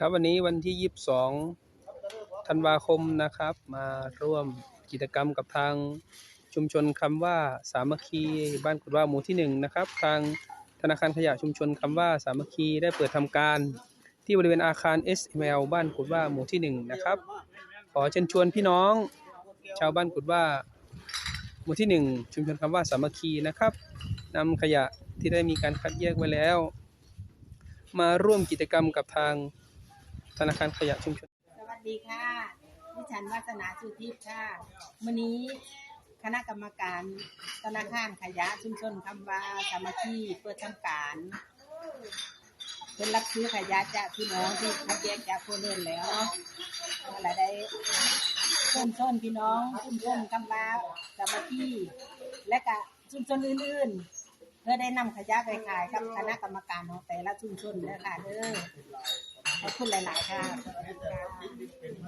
ครับวันนี้วันที่ 22 ธันวาคมนะครับ มาร่วมกิจกรรมกับทางชุมชนคำว่าสามัคคีบ้านกุดว่าหมู่ที่หนึ่งนะครับทางธนาคารขยะชุมชนคำว่าสามัคคีได้เปิดทำการที่บริเวณอาคาร SML บ้านกุดว่าหมู่ที่หนึ่งนะครับ ขอเชิญชวนพี่น้อง ชาวบ้านกุดว่าหมู่ที่หนึ่งชุมชนคำว่าสามัคคีนะครับนำขยะที่ได้มีการคัดแยกไว้แล้ว มาร่วมกิจกรรมกับทาง ธนาคารขยะชุมชน สวัสดีค่ะดิฉันวัฒนาสุทิพย์ค่ะวันนี้คณะกรรมการธนาคารขยะชุมชนคำว่าสามัคคีเปิดทำการเป็นรับซื้อขยะจากพี่น้องที่คัดแยกจากคนเรือนแล้วเนาะอะไรได้ชุมชนพี่น้องชุมชนคำว่าสามัคคีและก็ชุมชนอื่นๆเพื่อได้นำขยะไปขายกับคณะกรรมการของแต่ละชุมชนเด้อค่ะเด้อ ขอบคุณหลาย ๆ ค่ะ